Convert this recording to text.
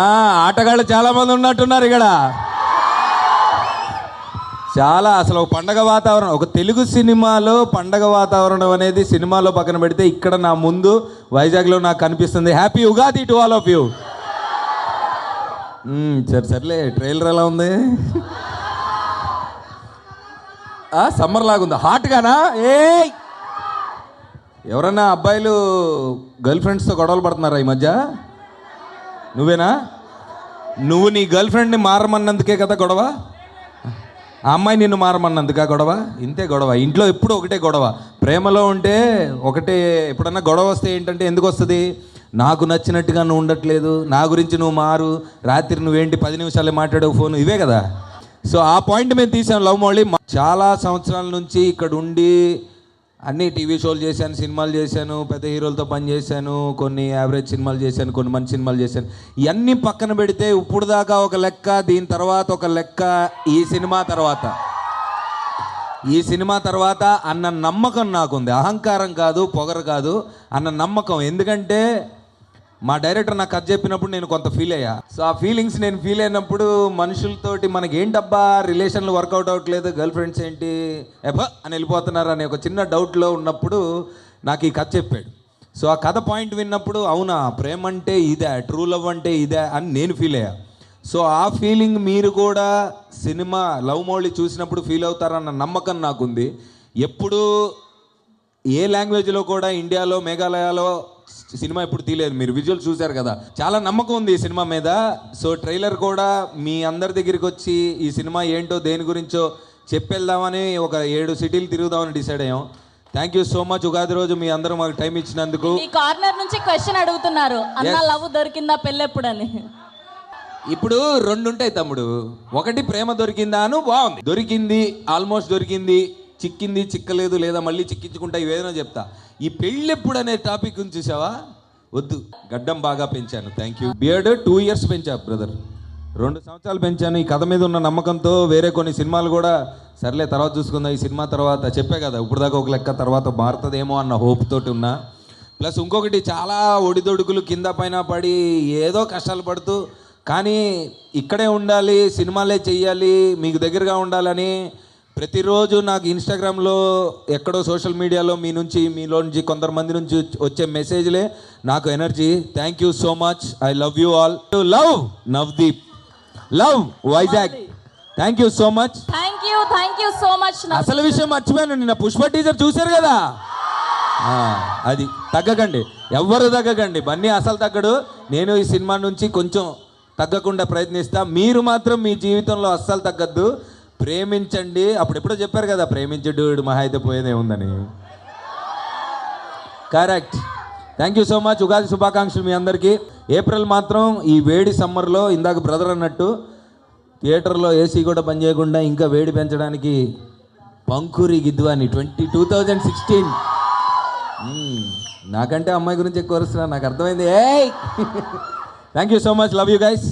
ఆటగాళ్ళు చాలా మంది ఉన్నట్టున్నారు ఇక్కడ. చాలా అసలు ఒక పండగ వాతావరణం ఒక తెలుగు సినిమాలో పండగ వాతావరణం అనేది సినిమాలో పక్కన పెడితే ఇక్కడ నా ముందు వైజాగ్లో నాకు కనిపిస్తుంది. Happy Ugadi to all of you సరే సర్లే ట్రైలర్ ఎలా ఉంది? సమ్మర్ లాగుంది? హాట్గానా ఏ ఎవరన్నా అబ్బాయిలు గర్ల్ ఫ్రెండ్స్తో గొడవలు పడుతున్నారా ఈ మధ్య? నువ్వేనా? నువ్వు నీ గర్ల్ ఫ్రెండ్ని మారమన్నందుకే కదా గొడవ? ఆ అమ్మాయి నిన్ను మారమన్నందుకా గొడవ? ఇంతే గొడవ. ఇంట్లో ఎప్పుడు ఒకటే గొడవ. ప్రేమలో ఉంటే ఒకటే ఎప్పుడన్నా గొడవ వస్తే ఏంటంటే ఎందుకు వస్తుంది? నాకు నచ్చినట్టుగా నువ్వు ఉండట్లేదు. నా గురించి నువ్వు మారు. రాత్రి నువ్వేంటి పది నిమిషాలే మాట్లాడవు ఫోన్? ఇవే కదా. సో ఆ పాయింట్ మేము తీసాం లవ్ మౌళి చాలా సంవత్సరాల నుంచి ఇక్కడ ఉండి అన్ని టీవీ షోలు చేశాను సినిమాలు చేశాను పెద్ద హీరోలతో పని చేశాను కొన్ని యావరేజ్ సినిమాలు చేశాను కొన్ని మంచి సినిమాలు చేశాను. ఇవన్నీ పక్కన పెడితే ఇప్పుడు దాకా ఒక లెక్క దీని తర్వాత ఒక లెక్క ఈ సినిమా తర్వాత. ఈ సినిమా తర్వాత అన్న నమ్మకం నాకుంది. అహంకారం కాదు పొగరు కాదు అన్న నమ్మకం. ఎందుకంటే మా డైరెక్టర్ నాకు కథ చెప్పినప్పుడు నేను కొంత ఫీల్ అయ్యా. సో ఆ ఫీలింగ్స్ నేను ఫీల్ అయినప్పుడు మనుషులతోటి మనకి ఏంటబ్బా రిలేషన్లు వర్కౌట్ అవ్వట్లేదు గర్ల్ ఫ్రెండ్స్ ఏంటి ఎబ అని వెళ్ళిపోతున్నారు అనే ఒక చిన్న డౌట్లో ఉన్నప్పుడు నాకు ఈ కథ చెప్పాడు. సో ఆ కథ పాయింట్ విన్నప్పుడు అవునా ప్రేమ అంటే ఇదే ట్రూ లవ్ అంటే ఇదే అని నేను ఫీల్ అయ్యా. సో ఆ ఫీలింగ్ మీరు కూడా సినిమా లవ్ మౌళి చూసినప్పుడు ఫీల్ అవుతారన్న నమ్మకం నాకుంది. ఎప్పుడు ఏ లాంగ్వేజ్లో కూడా ఇండియాలో మేఘాలయాలో సినిమా ఎప్పుడు తీయలేదు. మీరు విజువల్ చూశారు కదా. చాలా నమ్మకం ఉంది ఈ సినిమా మీద. సో ట్రైలర్ కూడా మీ అందరి దగ్గరికి వచ్చి ఈ సినిమా ఏంటో దేని గురించో చెప్పేద్దామని ఒక ఏడు సిటీలు తిరుగుదామని డిసైడ్ అయ్యాం. Thank you so much Ugadi రోజు మీ అందరూ మాకు టైం ఇచ్చినందుకు. ఈ కార్నర్ నుంచి క్వశ్చన్ అడుగుతున్నారు. అన్న. లవ్ దొరికిందా పెళ్ళెప్పుడని ఇప్పుడు రెండు ఉంటాయి తమ్ముడు. ఒకటి ప్రేమ దొరికిందా అను బాగుంది. దొరికింది ఆల్మోస్ట్ దొరికింది. చిక్కింది చిక్కలేదు లేదా మళ్ళీ చిక్కించుకుంటా ఇవేదైనా చెప్తా. ఈ పెళ్ళెప్పుడు అనే టాపిక్ గురించి చూసావా? వద్దు. గడ్డం బాగా పెంచాను. Thank you beard two years పెంచా brother రెండు సంవత్సరాలు పెంచాను. ఈ కథ మీద ఉన్న నమ్మకంతో వేరే కొన్ని సినిమాలు కూడా సర్లే తర్వాత చూసుకుందాం. ఈ సినిమా తర్వాత చెప్పే కదా ఇప్పుడు దాకా ఒక లెక్క తర్వాత మారుతుందేమో అన్న హోప్ తోటి ఉన్నా. ప్లస్ ఇంకొకటి చాలా ఒడిదొడుకులు కింద పైన పడి ఏదో కష్టాలు పడుతూ కానీ ఇక్కడే ఉండాలి సినిమాలే చెయ్యాలి మీకు దగ్గరగా ఉండాలని ప్రతిరోజు నాకు ఇన్స్టాగ్రామ్లో ఎక్కడో సోషల్ మీడియాలో మీ నుంచి మీలో నుంచి కొంతమంది నుంచి వచ్చే మెసేజ్లే. నాకు energy. Thank you so much I love you all love Navdeep love Vizag thank you so much thank you thank you so much అసలు విషయం మర్చిపోయాను. నిన్న పుష్ప టీజర్ చూశారు కదా? అది తగ్గకండి. ఎవ్వరు తగ్గకండి. బన్నీ అసలు తగ్గడు. నేను ఈ సినిమా నుంచి కొంచెం తగ్గకుండా ప్రయత్నిస్తా. మీరు మాత్రం మీ జీవితంలో అస్సలు తగ్గద్దు. ప్రేమించండి. అప్పుడు ఎప్పుడో చెప్పారు కదా ప్రేమించడు మహా అయితే పోయేదే ఉందని. Correct thank you so much Ugadi శుభాకాంక్షలు మీ అందరికీ. ఏప్రిల్ మాత్రం ఈ వేడి సమ్మర్లో ఇందాక బ్రదర్ అన్నట్టు థియేటర్లో ఏసీ కూడా పని చేయకుండా ఇంకా వేడి పెంచడానికి Pankhuri Gidwani twenty two thousand sixteen. నాకంటే అమ్మాయి గురించి ఎక్కువ వస్తున్నా నాకు అర్థమైంది. ఏ thank you so much love you guys